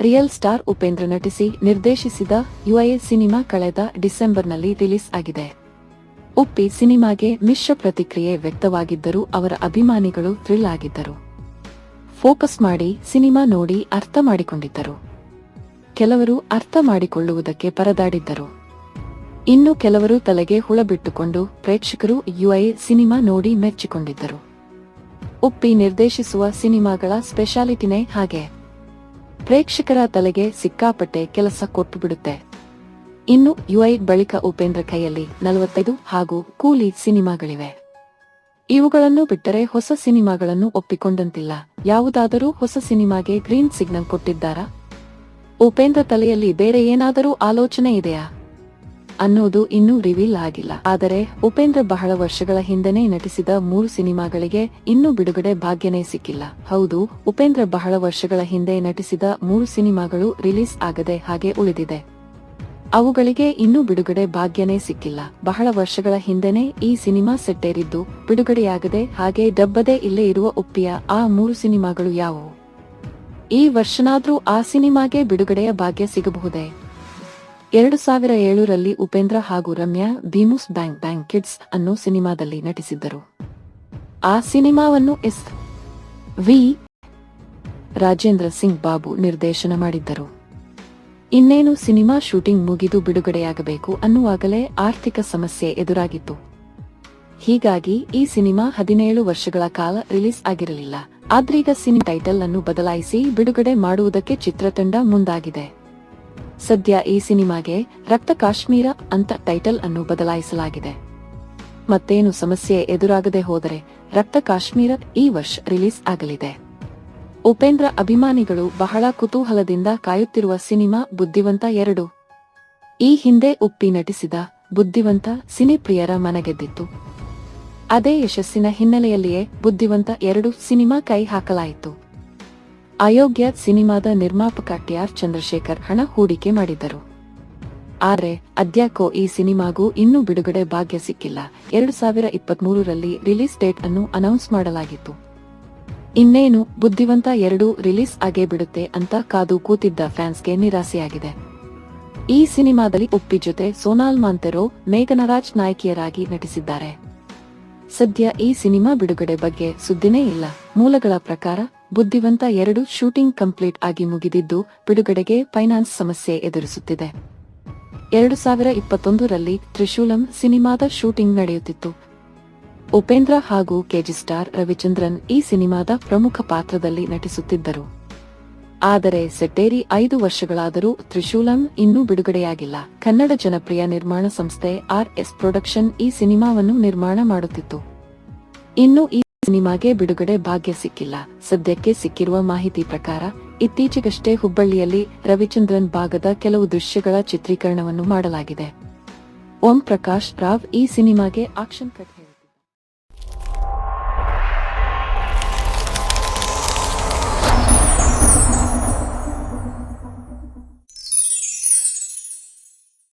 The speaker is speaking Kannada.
ರಿಯಲ್ ಸ್ಟಾರ್ ಉಪೇಂದ್ರ ನಟಿಸಿ ನಿರ್ದೇಶಿಸಿದ ಯುಐಎ ಸಿನಿಮಾ ಕಳೆದ ಡಿಸೆಂಬರ್ನಲ್ಲಿ ರಿಲೀಸ್ ಆಗಿದೆ. ಉಪ್ಪಿ ಸಿನಿಮಾಗೆ ಮಿಶ್ರ ಪ್ರತಿಕ್ರಿಯೆ ವ್ಯಕ್ತವಾಗಿದ್ದರೂ ಅವರ ಅಭಿಮಾನಿಗಳು ಥ್ರಿಲ್ ಆಗಿದ್ದರು. ಫೋಕಸ್ ಮಾಡಿ ಸಿನಿಮಾ ನೋಡಿ ಅರ್ಥ ಮಾಡಿಕೊಂಡಿದ್ದರು. ಕೆಲವರು ಅರ್ಥ ಮಾಡಿಕೊಳ್ಳುವುದಕ್ಕೆ ಪರದಾಡಿದ್ದರು. ಇನ್ನು ಕೆಲವರು ತಲೆಗೆ ಹುಳ ಬಿಟ್ಟುಕೊಂಡು ಪ್ರೇಕ್ಷಕರು ಯುಐ ಸಿನಿಮಾ ನೋಡಿ ಮೆಚ್ಚಿಕೊಂಡಿದ್ದರು. ಉಪ್ಪಿ ನಿರ್ದೇಶಿಸುವ ಸಿನಿಮಾಗಳ ಸ್ಪೆಷಾಲಿಟಿನೇ ಹಾಗೆ. ಪ್ರೇಕ್ಷಕರ ತಲೆಗೆ ಸಿಕ್ಕಾಪಟ್ಟೆ ಕೆಲಸ ಕೊಟ್ಟು ಬಿಡುತ್ತೆ. ಇನ್ನು ಯುಐ ಬಳಿಕ ಉಪೇಂದ್ರ ಕೈಯಲ್ಲಿ ನಲವತ್ತೈದು ಹಾಗೂ ಕೂಲಿ ಸಿನಿಮಾಗಳಿವೆ. ಇವುಗಳನ್ನು ಬಿಟ್ಟರೆ ಹೊಸ ಸಿನಿಮಾಗಳನ್ನು ಒಪ್ಪಿಕೊಂಡಂತಿಲ್ಲ. ಯಾವುದಾದರೂ ಹೊಸ ಸಿನಿಮಾಗೆ ಗ್ರೀನ್ ಸಿಗ್ನಲ್ ಕೊಟ್ಟಿದ್ದಾರಾ? ಉಪೇಂದ್ರ ತಲೆಯಲ್ಲಿ ಬೇರೆ ಏನಾದರೂ ಆಲೋಚನೆ ಇದೆಯಾ? ಅನ್ನೋದು ಇನ್ನೂ ರಿವೀಲ್ ಆಗಿಲ್ಲ. ಆದರೆ, ಉಪೇಂದ್ರ ಬಹಳ ವರ್ಷಗಳ ಹಿಂದೆನೇ ನಟಿಸಿದ ಮೂರು ಸಿನಿಮಾಗಳಿಗೆ ಇನ್ನೂ ಬಿಡುಗಡೆ ಭಾಗ್ಯನೇ ಸಿಕ್ಕಿಲ್ಲ. ಹೌದು, ಉಪೇಂದ್ರ ಬಹಳ ವರ್ಷಗಳ ಹಿಂದೆ ನಟಿಸಿದ ಮೂರು ಸಿನಿಮಾಗಳು ರಿಲೀಸ್ ಆಗದೆ ಹಾಗೆ ಉಳಿದಿದೆ. ಅವುಗಳಿಗೆ ಇನ್ನೂ ಬಿಡುಗಡೆ ಭಾಗ್ಯನೇ ಸಿಕ್ಕಿಲ್ಲ. ಬಹಳ ವರ್ಷಗಳ ಹಿಂದೆನೆ ಈ ಸಿನಿಮಾ ಸೆಟ್ಟೇರಿದ್ದು ಬಿಡುಗಡೆಯಾಗದೆ ಹಾಗೆ ಡಬ್ಬದೆ ಇಲ್ಲೇ ಇರುವ ಉಪ್ಪಿಯ ಆ ಮೂರು ಸಿನಿಮಾಗಳು ಯಾವುವು? ಈ ವರ್ಷನಾದ್ರೂ ಆ ಸಿನಿಮಾಗೆ ಬಿಡುಗಡೆಯ ಭಾಗ್ಯ ಸಿಗಬಹುದೇ? ಎರಡು ಸಾವಿರ ಏಳರಲ್ಲಿ ಉಪೇಂದ್ರ ಹಾಗೂ Ramya Bhimoos bang bang kids ಅನ್ನೋ ಸಿನಿಮಾದಲ್ಲಿ ನಟಿಸಿದ್ದರು. ಆ ಸಿನಿಮಾವನ್ನು ಎಸ್. ವಿ. ರಾಜೇಂದ್ರ ಸಿಂಗ್ ಬಾಬು ನಿರ್ದೇಶನ ಮಾಡಿದ್ದರು. ಇನ್ನೇನು ಸಿನಿಮಾ ಶೂಟಿಂಗ್ ಮುಗಿದು ಬಿಡುಗಡೆಯಾಗಬೇಕು ಅನ್ನುವಾಗಲೇ ಆರ್ಥಿಕ ಸಮಸ್ಯೆ ಎದುರಾಗಿತ್ತು. ಹೀಗಾಗಿ ಈ ಸಿನಿಮಾ ಹದಿನೇಳು ವರ್ಷಗಳ ಕಾಲ ರಿಲೀಸ್ ಆಗಿರಲಿಲ್ಲ. ಆದ್ರೀಗ ಸಿನಿ ಟೈಟಲ್ ಅನ್ನು ಬದಲಾಯಿಸಿ ಬಿಡುಗಡೆ ಮಾಡುವುದಕ್ಕೆ ಚಿತ್ರತಂಡ ಮುಂದಾಗಿದೆ. ಸದ್ಯ ಈ ಸಿನಿಮಾಗೆ ರಕ್ತ ಕಾಶ್ಮೀರ ಅಂತ ಟೈಟಲ್ ಅನ್ನು ಬದಲಾಯಿಸಲಾಗಿದೆ. ಮತ್ತೇನು ಸಮಸ್ಯೆ ಎದುರಾಗದೆ ಹೋದರೆ ರಕ್ತ ಕಾಶ್ಮೀರ ಈ ವರ್ಷ ರಿಲೀಸ್ ಆಗಲಿದೆ. ಉಪೇಂದ್ರ ಅಭಿಮಾನಿಗಳು ಬಹಳ ಕುತೂಹಲದಿಂದ ಕಾಯುತ್ತಿರುವ ಸಿನಿಮಾ ಬುದ್ಧಿವಂತ ಎರಡು. ಈ ಹಿಂದೆ ಉಪ್ಪಿ ನಟಿಸಿದ ಬುದ್ಧಿವಂತ ಸಿನಿಪ್ರಿಯರ ಮನಗೆದ್ದಿತ್ತು. ಅದೇ ಯಶಸ್ಸಿನ ಹಿನ್ನೆಲೆಯಲ್ಲಿಯೇ ಬುದ್ಧಿವಂತ ಎರಡು ಸಿನಿಮಾ ಕೈ ಹಾಕಲಾಯಿತು. ಅಯೋಗ್ಯ ಸಿನಿಮಾದ ನಿರ್ಮಾಪಕ ಟಿಆರ್ ಚಂದ್ರಶೇಖರ್ ಹಣ ಹೂಡಿಕೆ ಮಾಡಿದ್ದರು. ಆದರೆ ಅದ್ಯಾಕೋ ಈ ಸಿನಿಮಾಗೂ ಇನ್ನೂ ಬಿಡುಗಡೆ ಭಾಗ್ಯ ಸಿಕ್ಕಿಲ್ಲ. ಎರಡು ಸಾವಿರ ಇಪ್ಪತ್ಮೂರರಲ್ಲಿ ರಿಲೀಸ್ ಡೇಟ್ ಅನ್ನು ಅನೌನ್ಸ್ ಮಾಡಲಾಗಿತ್ತು. ಇನ್ನೇನು ಬುದ್ಧಿವಂತ ಎರಡೂ ರಿಲೀಸ್ ಆಗೇ ಬಿಡುತ್ತೆ ಅಂತ ಕಾದು ಕೂತಿದ್ದ ಫ್ಯಾನ್ಸ್ಗೆ ನಿರಾಸೆಯಾಗಿದೆ. ಈ ಸಿನಿಮಾದಲ್ಲಿ ಉಪ್ಪಿ ಜೊತೆ ಸೋನಾಲ್ ಮಾಂತೆರೋ ಮೇಘನರಾಜ್ ನಾಯಕಿಯರಾಗಿ ನಟಿಸಿದ್ದಾರೆ. ಸದ್ಯ ಈ ಸಿನಿಮಾ ಬಿಡುಗಡೆ ಬಗ್ಗೆ ಸುದ್ದಿನೇ ಇಲ್ಲ. ಮೂಲಗಳ ಪ್ರಕಾರ ಬುದ್ಧಿವಂತ ಎರಡು ಶೂಟಿಂಗ್ ಕಂಪ್ಲೀಟ್ ಆಗಿ ಮುಗಿದಿದ್ದು ಬಿಡುಗಡೆಗೆ ಫೈನಾನ್ಸ್ ಸಮಸ್ಯೆ ಎದುರಿಸುತ್ತಿದೆ. ಎರಡು ಸಾವಿರ ಇಪ್ಪತ್ತೊಂದರಲ್ಲಿ ತ್ರಿಶೂಲಂ ಸಿನಿಮಾದ ಶೂಟಿಂಗ್ ನಡೆಯುತ್ತಿತ್ತು. ಉಪೇಂದ್ರ ಹಾಗೂ ಕೆಜಿ ಸ್ಟಾರ್ ರವಿಚಂದ್ರನ್ ಈ ಸಿನಿಮಾದ ಪ್ರಮುಖ ಪಾತ್ರದಲ್ಲಿ ನಟಿಸುತ್ತಿದ್ದರು. ಆದರೆ ಸೆಟ್ಟೇರಿ ಐದು ವರ್ಷಗಳಾದರೂ ತ್ರಿಶೂಲಂ ಇನ್ನೂ ಬಿಡುಗಡೆಯಾಗಿಲ್ಲ. ಕನ್ನಡ ಜನಪ್ರಿಯ ನಿರ್ಮಾಣ ಸಂಸ್ಥೆ ಆರ್ ಎಸ್ ಪ್ರೊಡಕ್ಷನ್ ಈ ಸಿನಿಮಾವನ್ನು ನಿರ್ಮಾಣ ಮಾಡುತ್ತಿತ್ತು. ಇನ್ನು ಈ ಸಿನಿಮಾಗೆ ಬಿಡುಗಡೆ ಭಾಗ್ಯ ಸಿಕ್ಕಿಲ್ಲ. ಸದ್ಯಕ್ಕೆ ಸಿಕ್ಕಿರುವ ಮಾಹಿತಿ ಪ್ರಕಾರ, ಇತ್ತೀಚೆಗಷ್ಟೇ ಹುಬ್ಬಳ್ಳಿಯಲ್ಲಿ ರವಿಚಂದ್ರನ್ ಭಾಗದ ಕೆಲವು ದೃಶ್ಯಗಳ ಚಿತ್ರೀಕರಣವನ್ನು ಮಾಡಲಾಗಿದೆ. ಓಂ ಪ್ರಕಾಶ್ ರಾವ್ ಈ ಸಿನಿಮಾಗೆ ಆಕ್ಷನ್ ಕಟ್